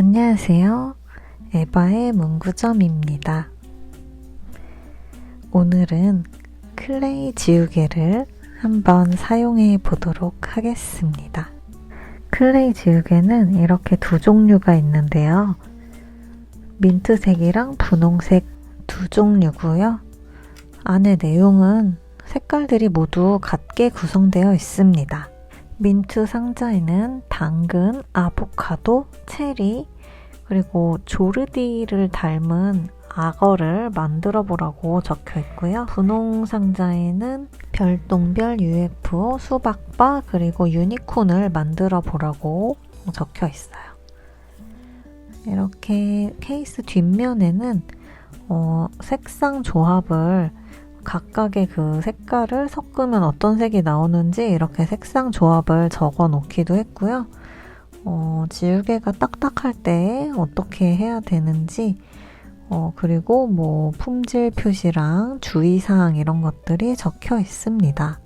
안녕하세요. 에바의 문구점입니다. 오늘은 클레이 지우개를 한번 사용해 보도록 하겠습니다. 클레이 지우개는 이렇게 두 종류가 있는데요. 민트색이랑 분홍색 두 종류고요. 안에 내용은 색깔들이 모두 같게 구성되어 있습니다. 민트 상자에는 당근, 아보카도, 체리, 그리고 조르디를 닮은 악어를 만들어 보라고 적혀 있고요. 분홍 상자에는 별똥별, UFO, 수박바, 그리고 유니콘을 만들어 보라고 적혀 있어요. 이렇게 케이스 뒷면에는 어, 색상 조합을 각각의 그 색깔을 섞으면 어떤 색이 나오는지 이렇게 색상 조합을 적어 놓기도 했고요. 어, 지우개가 딱딱할 때 어떻게 해야 되는지, 어, 그리고 뭐 품질 표시랑 주의사항 이런 것들이 적혀 있습니다.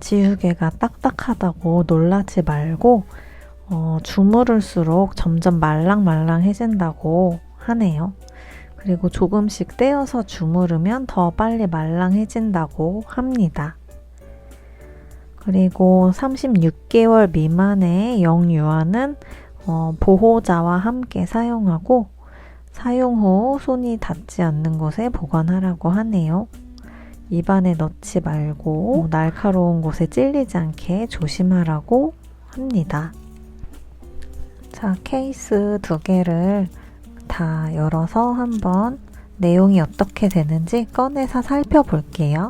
지우개가 딱딱하다고 놀라지 말고, 어, 주무를수록 점점 말랑말랑해진다고 하네요. 그리고 조금씩 떼어서 주무르면 더 빨리 말랑해진다고 합니다. 그리고 36개월 미만의 영유아는 어, 보호자와 함께 사용하고 사용 후 손이 닿지 않는 곳에 보관하라고 하네요. 입안에 넣지 말고 날카로운 곳에 찔리지 않게 조심하라고 합니다. 자, 케이스 두 개를 다 열어서 한번 내용이 어떻게 되는지 꺼내서 살펴볼게요.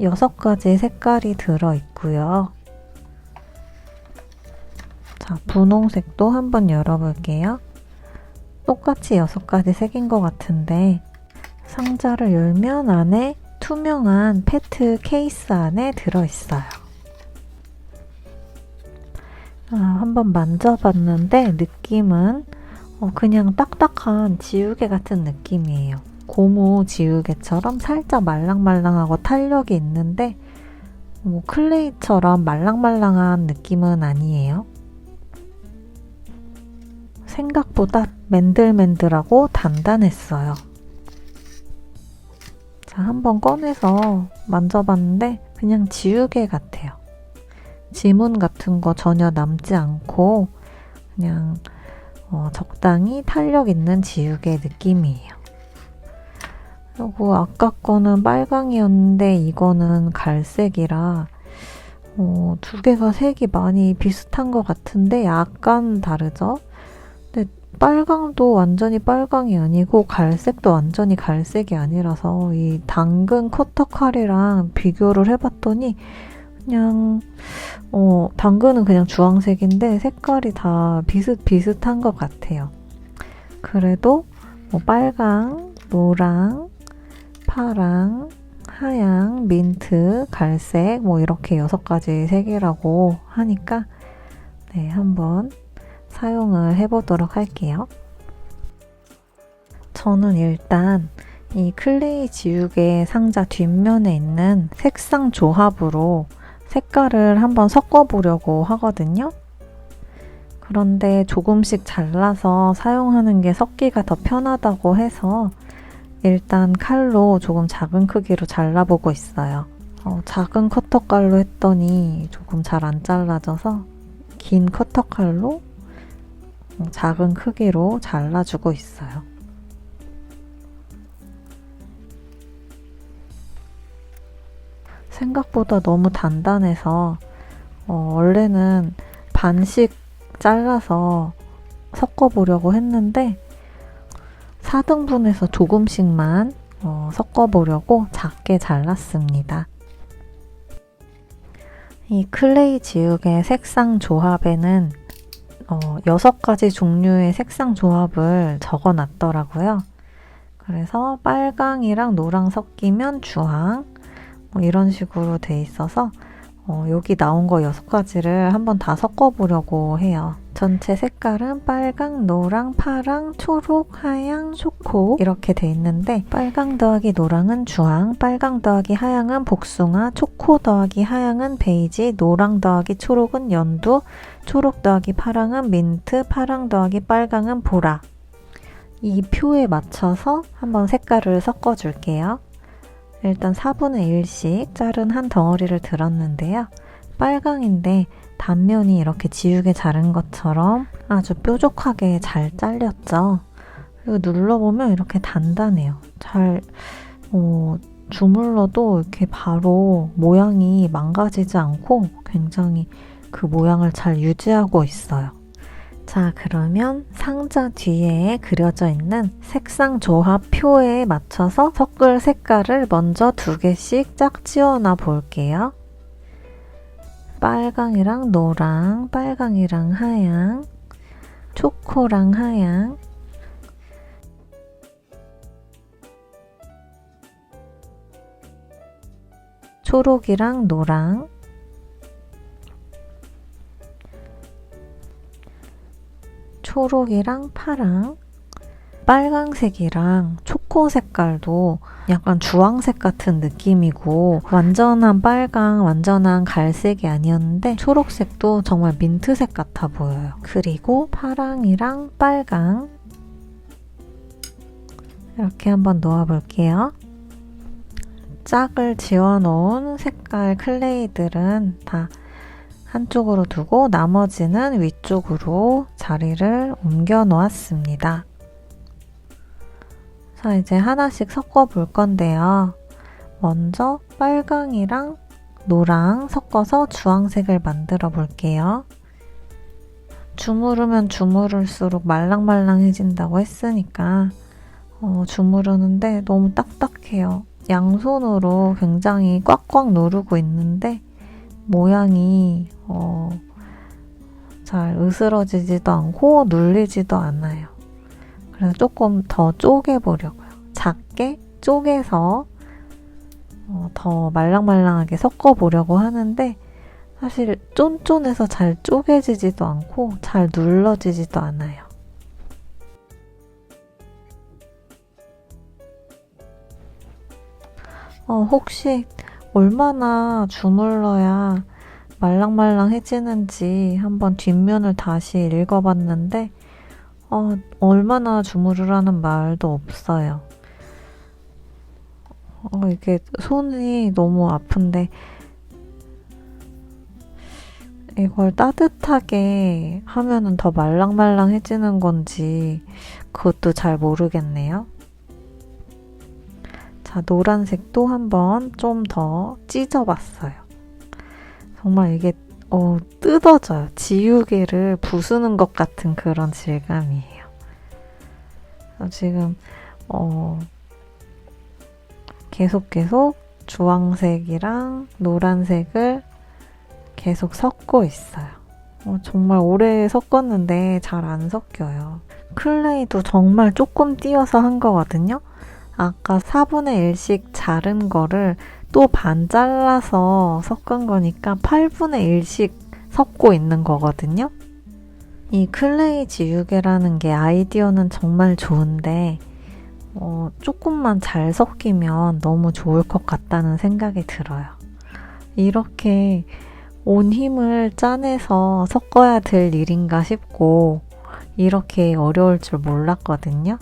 여섯 가지 색깔이 들어 있고요. 자, 분홍색도 한번 열어볼게요. 똑같이 여섯 가지 색인 것 같은데 상자를 열면 안에 투명한 페트 케이스 안에 들어 있어요. 아, 한번 만져봤는데 느낌은 어, 그냥 딱딱한 지우개 같은 느낌이에요. 고무 지우개처럼 살짝 말랑말랑하고 탄력이 있는데 뭐 클레이처럼 말랑말랑한 느낌은 아니에요. 생각보다 맨들맨들하고 단단했어요. 자, 한번 꺼내서 만져봤는데 그냥 지우개 같아요. 지문 같은 거 전혀 남지 않고 그냥 어, 적당히 탄력 있는 지우개 느낌이에요. 그리고 아까 거는 빨강이었는데 이거는 갈색이라 어, 두 개가 색이 많이 비슷한 것 같은데 약간 다르죠? 근데 빨강도 완전히 빨강이 아니고 갈색도 완전히 갈색이 아니라서 이 당근 커터 칼이랑 비교를 해봤더니 그냥 어, 당근은 그냥 주황색인데 색깔이 다 비슷비슷한 것 같아요. 그래도 뭐 빨강, 노랑, 파랑, 하양, 민트, 갈색 뭐 이렇게 여섯 가지 색이라고 하니까 네, 한번 사용을 해보도록 할게요. 저는 일단 이 클레이 지우개 상자 뒷면에 있는 색상 조합으로 색깔을 한번 섞어보려고 하거든요. 그런데 조금씩 잘라서 사용하는 게 섞기가 더 편하다고 해서 일단 칼로 조금 작은 크기로 잘라보고 있어요. 어, 작은 커터칼로 했더니 조금 잘 안 잘라져서 긴 커터칼로 작은 크기로 잘라주고 있어요. 생각보다 너무 단단해서 어, 원래는 반씩 잘라서 섞어보려고 했는데 4등분해서 조금씩만 어, 섞어보려고 작게 잘랐습니다. 이 클레이 지우개 색상 조합에는 어, 6가지 종류의 색상 조합을 적어 놨더라고요. 그래서 빨강이랑 노랑 섞이면 주황, 뭐 이런 식으로 돼 있어서 어, 여기 나온 거 여섯 가지를 한번 다 섞어보려고 해요. 전체 색깔은 빨강, 노랑, 파랑, 초록, 하양, 초코 이렇게 돼 있는데 빨강 더하기 노랑은 주황, 빨강 더하기 하양은 복숭아, 초코 더하기 하양은 베이지, 노랑 더하기 초록은 연두, 초록 더하기 파랑은 민트, 파랑 더하기 빨강은 보라. 이 표에 맞춰서 한번 색깔을 섞어줄게요. 일단 4분의 1씩 자른 한 덩어리를 들었는데요. 빨강인데 단면이 이렇게 지우개 자른 것처럼 아주 뾰족하게 잘 잘렸죠. 그리고 눌러보면 이렇게 단단해요. 잘, 어, 주물러도 이렇게 바로 모양이 망가지지 않고 굉장히 그 모양을 잘 유지하고 있어요. 자, 그러면 상자 뒤에 그려져 있는 색상 조합 표에 맞춰서 섞을 색깔을 먼저 두 개씩 짝 지어놔 볼게요. 빨강이랑 노랑, 빨강이랑 하양, 초코랑 하양, 초록이랑 노랑, 초록이랑 파랑, 빨강색이랑 초코 색깔도 약간 주황색 같은 느낌이고 완전한 빨강, 완전한 갈색이 아니었는데 초록색도 정말 민트색 같아 보여요. 그리고 파랑이랑 빨강 이렇게 한번 놓아볼게요. 짝을 지어놓은 색깔 클레이들은 다 한쪽으로 두고 나머지는 위쪽으로 자리를 옮겨 놓았습니다. 자, 이제 하나씩 섞어 볼 건데요. 먼저 빨강이랑 노랑 섞어서 주황색을 만들어 볼게요. 주무르면 주무를수록 말랑말랑해진다고 했으니까 어, 주무르는데 너무 딱딱해요. 양손으로 굉장히 꽉꽉 누르고 있는데 모양이 어, 잘 으스러지지도 않고 눌리지도 않아요. 그래서 조금 더 쪼개보려고요. 작게 쪼개서 어, 더 말랑말랑하게 섞어보려고 하는데 사실 쫀쫀해서 잘 쪼개지지도 않고 잘 눌러지지도 않아요. 어, 혹시 얼마나 주물러야 말랑말랑해지는지 한번 뒷면을 다시 읽어봤는데 어, 얼마나 주무르라는 말도 없어요. 어, 이게 손이 너무 아픈데 이걸 따뜻하게 하면은 더 말랑말랑해지는 건지 그것도 잘 모르겠네요. 자, 노란색도 한번 좀 더 찢어봤어요. 정말 이게 어, 뜯어져요. 지우개를 부수는 것 같은 그런 질감이에요. 지금 어, 계속 계속 주황색이랑 노란색을 계속 섞고 있어요. 어, 정말 오래 섞었는데 잘 안 섞여요. 클레이도 정말 조금 띄어서 한 거거든요. 아까 4분의 1씩 자른 거를 또 반 잘라서 섞은 거니까 8분의 1씩 섞고 있는 거거든요. 이 클레이 지우개라는 게 아이디어는 정말 좋은데 어, 조금만 잘 섞이면 너무 좋을 것 같다는 생각이 들어요. 이렇게 온 힘을 짜내서 섞어야 될 일인가 싶고 이렇게 어려울 줄 몰랐거든요.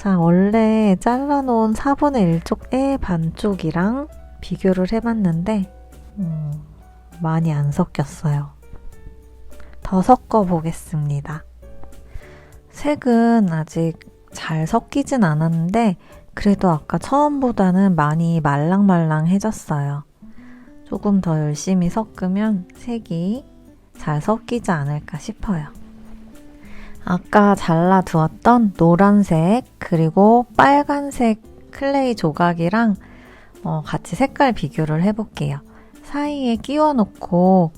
자, 원래 잘라놓은 4분의 1쪽의 반쪽이랑 비교를 해봤는데 음, 많이 안 섞였어요. 더 섞어 보겠습니다. 색은 아직 잘 섞이진 않았는데 그래도 아까 처음보다는 많이 말랑말랑해졌어요. 조금 더 열심히 섞으면 색이 잘 섞이지 않을까 싶어요. 아까 잘라두었던 노란색 그리고 빨간색 클레이 조각이랑 어, 같이 색깔 비교를 해볼게요. 사이에 끼워 놓고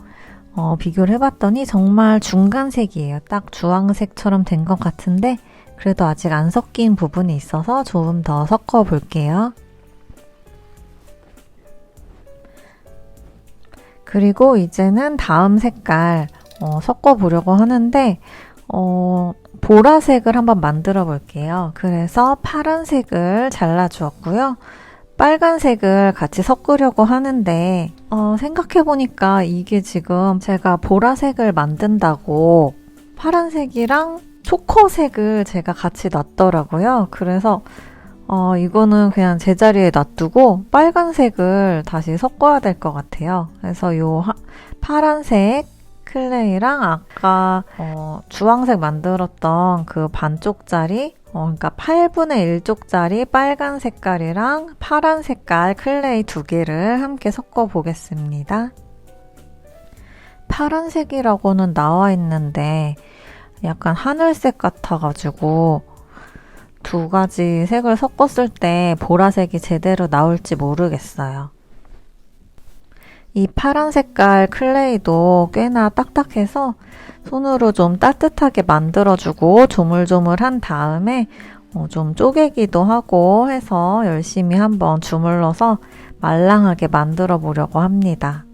어, 비교를 해봤더니 정말 중간색이에요. 딱 주황색처럼 된 것 같은데 그래도 아직 안 섞인 부분이 있어서 조금 더 섞어 볼게요. 그리고 이제는 다음 색깔 어, 섞어 보려고 하는데 어, 보라색을 한번 만들어 볼게요. 그래서 파란색을 잘라 주었고요. 빨간색을 같이 섞으려고 하는데 어, 생각해보니까 이게 지금 제가 보라색을 만든다고 파란색이랑 초코색을 제가 같이 놨더라고요. 그래서 어, 이거는 그냥 제자리에 놔두고 빨간색을 다시 섞어야 될 것 같아요. 그래서 요 하, 파란색 클레이랑 아까 어, 주황색 만들었던 그 반쪽짜리 어, 그러니까 8분의 1쪽짜리 빨간 색깔이랑 파란 색깔 클레이 두 개를 함께 섞어 보겠습니다. 파란색이라고는 나와 있는데 약간 하늘색 같아가지고 두 가지 색을 섞었을 때 보라색이 제대로 나올지 모르겠어요. 이 파란 색깔 클레이도 꽤나 딱딱해서 손으로 좀 따뜻하게 만들어주고 조물조물한 다음에 어, 좀 쪼개기도 하고 해서 열심히 한번 주물러서 말랑하게 만들어 보려고 합니다.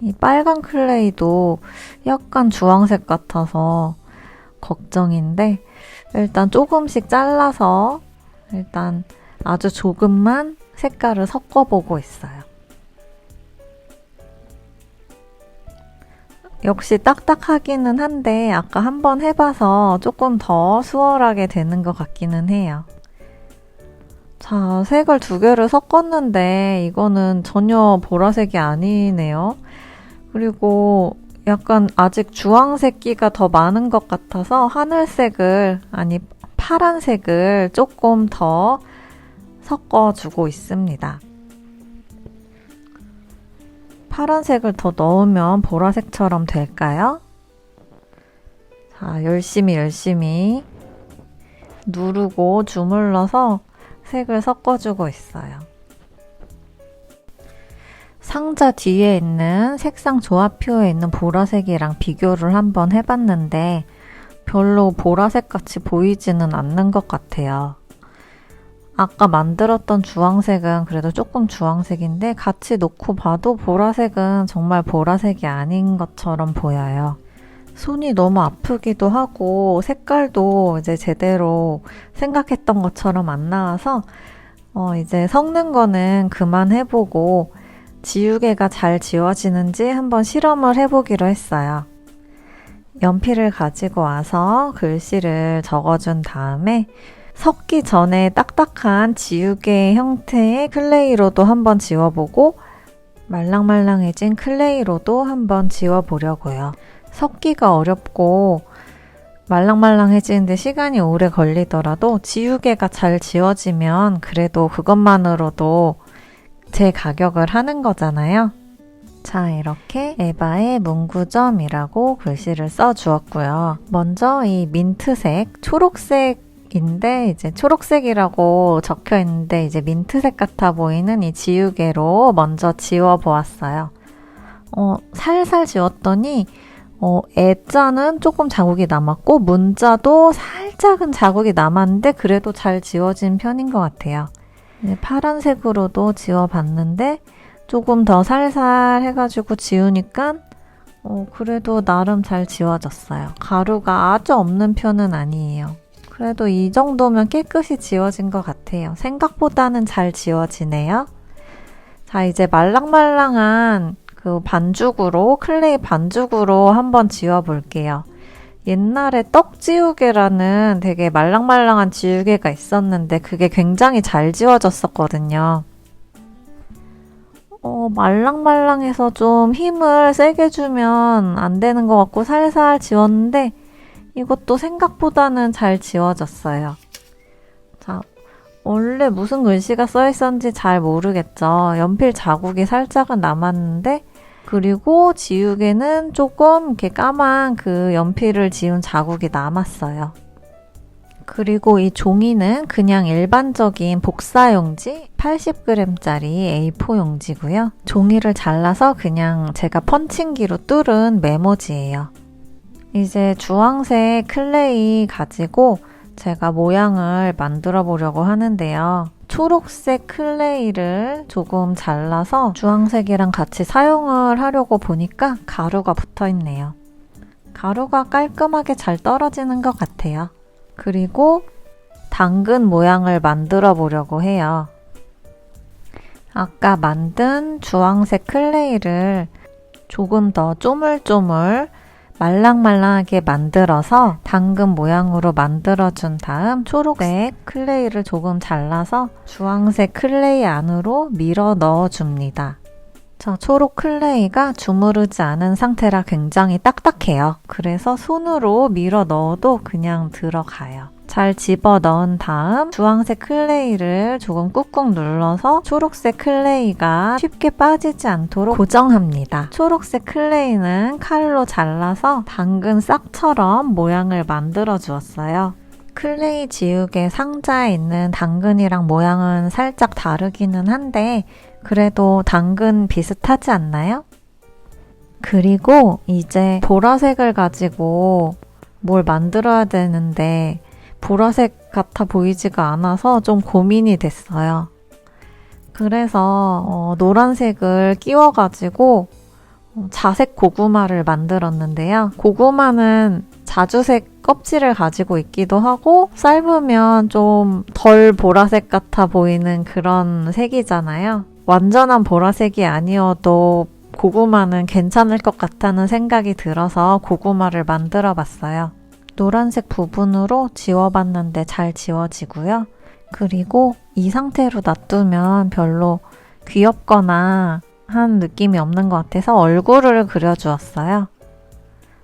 이 빨간 클레이도 약간 주황색 같아서 걱정인데 일단 조금씩 잘라서 일단 아주 조금만 색깔을 섞어보고 있어요. 역시 딱딱하기는 한데 아까 한번 해봐서 조금 더 수월하게 되는 것 같기는 해요. 자, 색을 두 개를 섞었는데 이거는 전혀 보라색이 아니네요. 그리고 약간 아직 주황색기가 더 많은 것 같아서 하늘색을, 아니, 파란색을 조금 더 섞어주고 있습니다. 파란색을 더 넣으면 보라색처럼 될까요? 자, 열심히 열심히 누르고 주물러서 색을 섞어주고 있어요. 상자 뒤에 있는 색상 조합표에 있는 보라색이랑 비교를 한번 해봤는데 별로 보라색 같이 보이지는 않는 것 같아요. 아까 만들었던 주황색은 그래도 조금 주황색인데 같이 놓고 봐도 보라색은 정말 보라색이 아닌 것처럼 보여요. 손이 너무 아프기도 하고 색깔도 이제 제대로 생각했던 것처럼 안 나와서 어 이제 섞는 거는 그만 해보고 지우개가 잘 지워지는지 한번 실험을 해보기로 했어요. 연필을 가지고 와서 글씨를 적어준 다음에 섞기 전에 딱딱한 지우개 형태의 클레이로도 한번 지워보고 말랑말랑해진 클레이로도 한번 지워보려고요. 섞기가 어렵고 말랑말랑해지는데 시간이 오래 걸리더라도 지우개가 잘 지워지면 그래도 그것만으로도 제 가격을 하는 거잖아요. 자, 이렇게 에바의 문구점이라고 글씨를 써 주었고요. 먼저 이 민트색, 초록색 인데 이제 초록색이라고 적혀 있는데 이제 민트색 같아 보이는 이 지우개로 먼저 지워 보았어요. 어, 살살 지웠더니 어, 애자는 조금 자국이 남았고 문자도 살짝은 자국이 남았는데 그래도 잘 지워진 편인 것 같아요. 파란색으로도 지워봤는데 조금 더 살살 해가지고 지우니까 어, 그래도 나름 잘 지워졌어요. 가루가 아주 없는 편은 아니에요. 그래도 이 정도면 깨끗이 지워진 것 같아요. 생각보다는 잘 지워지네요. 자, 이제 말랑말랑한 그 반죽으로, 클레이 반죽으로 한번 지워볼게요. 옛날에 떡지우개라는 되게 말랑말랑한 지우개가 있었는데 그게 굉장히 잘 지워졌었거든요. 어, 말랑말랑해서 좀 힘을 세게 주면 안 되는 것 같고 살살 지웠는데 이것도 생각보다는 잘 지워졌어요. 자, 원래 무슨 글씨가 써 있었는지 잘 모르겠죠. 연필 자국이 살짝은 남았는데, 그리고 지우개는 조금 이렇게 까만 그 연필을 지운 자국이 남았어요. 그리고 이 종이는 그냥 일반적인 복사용지 80g짜리 A4 용지고요. 종이를 잘라서 그냥 제가 펀칭기로 뚫은 메모지예요. 이제 주황색 클레이 가지고 제가 모양을 만들어 보려고 하는데요. 초록색 클레이를 조금 잘라서 주황색이랑 같이 사용을 하려고 보니까 가루가 붙어 있네요. 가루가 깔끔하게 잘 떨어지는 것 같아요. 그리고 당근 모양을 만들어 보려고 해요. 아까 만든 주황색 클레이를 조금 더 쪼물쪼물 말랑말랑하게 만들어서 당근 모양으로 만들어준 다음 초록색 클레이를 조금 잘라서 주황색 클레이 안으로 밀어 넣어줍니다. 자, 초록 클레이가 주무르지 않은 상태라 굉장히 딱딱해요. 그래서 손으로 밀어 넣어도 그냥 들어가요. 잘 집어 넣은 다음 주황색 클레이를 조금 꾹꾹 눌러서 초록색 클레이가 쉽게 빠지지 않도록 고정합니다. 초록색 클레이는 칼로 잘라서 당근 싹처럼 모양을 만들어 주었어요. 클레이 지우개 상자에 있는 당근이랑 모양은 살짝 다르기는 한데 그래도 당근 비슷하지 않나요? 그리고 이제 보라색을 가지고 뭘 만들어야 되는데 보라색 같아 보이지가 않아서 좀 고민이 됐어요. 그래서 어, 노란색을 끼워가지고 어, 자색 고구마를 만들었는데요. 고구마는 자주색 껍질을 가지고 있기도 하고 삶으면 좀 덜 보라색 같아 보이는 그런 색이잖아요. 완전한 보라색이 아니어도 고구마는 괜찮을 것 같다는 생각이 들어서 고구마를 만들어 봤어요. 노란색 부분으로 지워봤는데 잘 지워지고요. 그리고 이 상태로 놔두면 별로 귀엽거나 한 느낌이 없는 것 같아서 얼굴을 그려주었어요.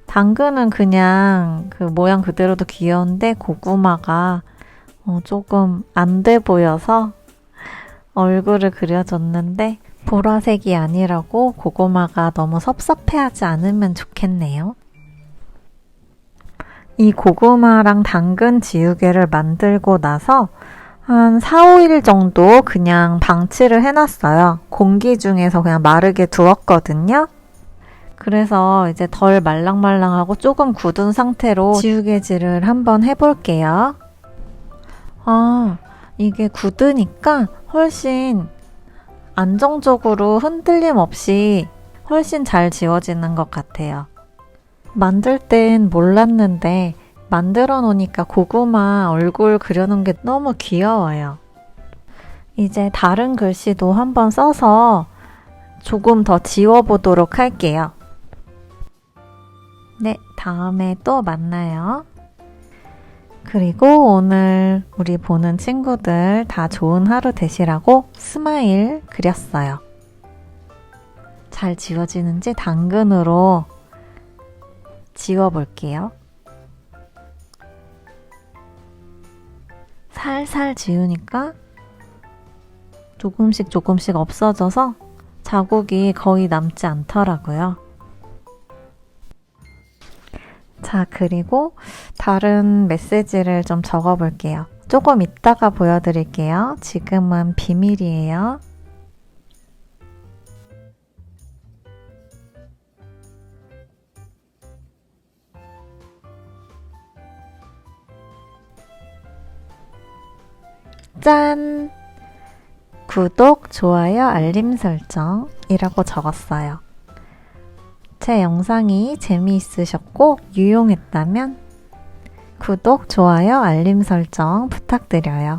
당근은 그냥 그 모양 그대로도 귀여운데 고구마가 어, 조금 안 돼 보여서 얼굴을 그려줬는데 보라색이 아니라고 고구마가 너무 섭섭해하지 않으면 좋겠네요. 이 고구마랑 당근 지우개를 만들고 나서 한 4, 5일 정도 그냥 방치를 해놨어요. 공기 중에서 그냥 마르게 두었거든요. 그래서 이제 덜 말랑말랑하고 조금 굳은 상태로 지우개질을 한번 해볼게요. 아, 이게 굳으니까 훨씬 안정적으로 흔들림 없이 훨씬 잘 지워지는 것 같아요. 만들 땐 몰랐는데 만들어 놓으니까 고구마 얼굴 그려놓은 게 너무 귀여워요. 이제 다른 글씨도 한번 써서 조금 더 지워보도록 할게요. 네, 다음에 또 만나요. 그리고 오늘 우리 보는 친구들 다 좋은 하루 되시라고 스마일 그렸어요. 잘 지워지는지 당근으로 지워볼게요. 살살 지우니까 조금씩 조금씩 없어져서 자국이 거의 남지 않더라고요. 자, 그리고 다른 메시지를 좀 적어 볼게요. 조금 이따가 보여드릴게요. 지금은 비밀이에요. 짠! 구독, 좋아요, 알림 설정이라고 적었어요. 제 영상이 재미있으셨고 유용했다면 구독, 좋아요, 알림 설정 부탁드려요.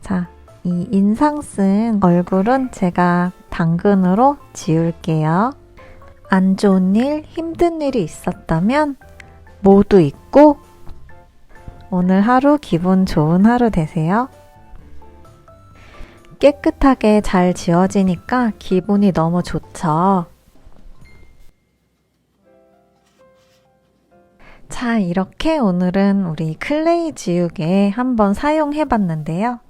자, 이 인상 쓴 얼굴은 제가 당근으로 지울게요. 안 좋은 일, 힘든 일이 있었다면 모두 잊고 오늘 하루 기분 좋은 하루 되세요. 깨끗하게 잘 지워지니까 기분이 너무 좋죠. 자, 이렇게 오늘은 우리 클레이 지우개 한번 사용해 봤는데요.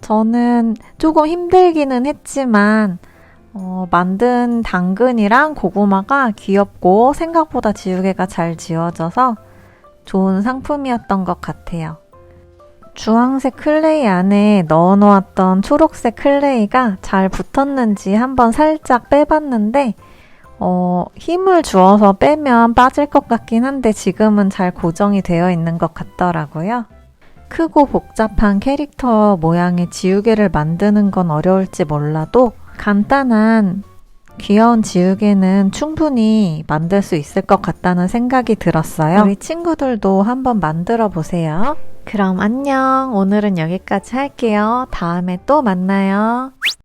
저는 조금 힘들기는 했지만, 어, 만든 당근이랑 고구마가 귀엽고 생각보다 지우개가 잘 지워져서 좋은 상품이었던 것 같아요. 주황색 클레이 안에 넣어 놓았던 초록색 클레이가 잘 붙었는지 한번 살짝 빼봤는데, 어, 힘을 주어서 빼면 빠질 것 같긴 한데 지금은 잘 고정이 되어 있는 것 같더라고요. 크고 복잡한 캐릭터 모양의 지우개를 만드는 건 어려울지 몰라도 간단한 귀여운 지우개는 충분히 만들 수 있을 것 같다는 생각이 들었어요. 우리 친구들도 한번 만들어 보세요. 그럼 안녕. 오늘은 여기까지 할게요. 다음에 또 만나요.